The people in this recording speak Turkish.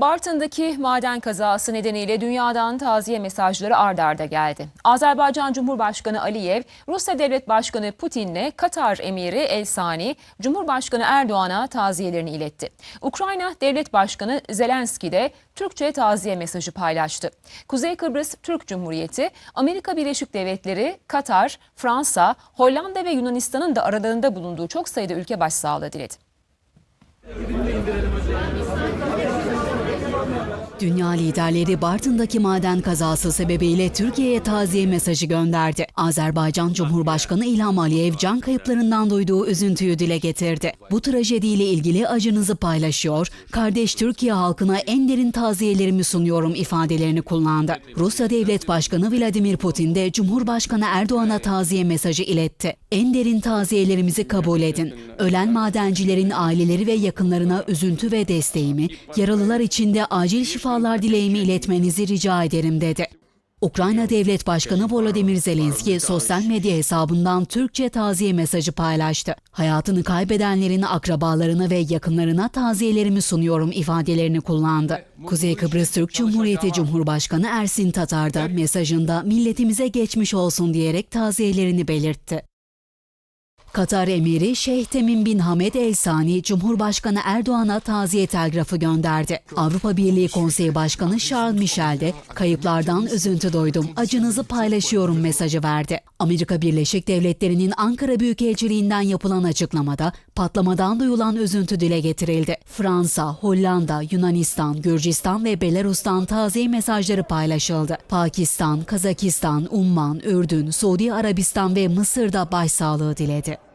Bartın'daki maden kazası nedeniyle dünyadan taziye mesajları ard arda geldi. Azerbaycan Cumhurbaşkanı Aliyev, Rusya Devlet Başkanı Putin'le Katar Emiri El Sani, Cumhurbaşkanı Erdoğan'a taziyelerini iletti. Ukrayna Devlet Başkanı Zelenski de Türkçe taziye mesajı paylaştı. Kuzey Kıbrıs Türk Cumhuriyeti, Amerika Birleşik Devletleri, Katar, Fransa, Hollanda ve Yunanistan'ın da aralarında bulunduğu çok sayıda ülke başsağlığı diledi. Dünya liderleri Bartın'daki maden kazası sebebiyle Türkiye'ye taziye mesajı gönderdi. Azerbaycan Cumhurbaşkanı İlham Aliyev can kayıplarından duyduğu üzüntüyü dile getirdi. Bu trajediyle ilgili acınızı paylaşıyor, kardeş Türkiye halkına en derin taziyelerimi sunuyorum ifadelerini kullandı. Rusya Devlet Başkanı Vladimir Putin de Cumhurbaşkanı Erdoğan'a taziye mesajı iletti. En derin taziyelerimizi kabul edin. Ölen madencilerin aileleri ve yakınlarına üzüntü ve desteğimi, yaralılar için de acil şifalar dileğimi iletmenizi rica ederim dedi. Ukrayna Devlet Başkanı Volodymyr Zelenski sosyal medya hesabından Türkçe taziye mesajı paylaştı. Hayatını kaybedenlerin akrabalarına ve yakınlarına taziyelerimi sunuyorum ifadelerini kullandı. Kuzey Kıbrıs Türk Cumhuriyeti Cumhurbaşkanı Ersin Tatar da mesajında milletimize geçmiş olsun diyerek taziyelerini belirtti. Katar emiri Şeyh Temim bin Hamed El Sani, Cumhurbaşkanı Erdoğan'a taziye telgrafı gönderdi. Avrupa Birliği Konseyi Başkanı Charles Michel de kayıplardan üzüntü duydum, acınızı paylaşıyorum mesajı verdi. Amerika Birleşik Devletleri'nin Ankara Büyükelçiliğinden yapılan açıklamada patlamadan duyulan üzüntü dile getirildi. Fransa, Hollanda, Yunanistan, Gürcistan ve Belarus'tan taziye mesajları paylaşıldı. Pakistan, Kazakistan, Umman, Ürdün, Suudi Arabistan ve Mısır'da başsağlığı diledi.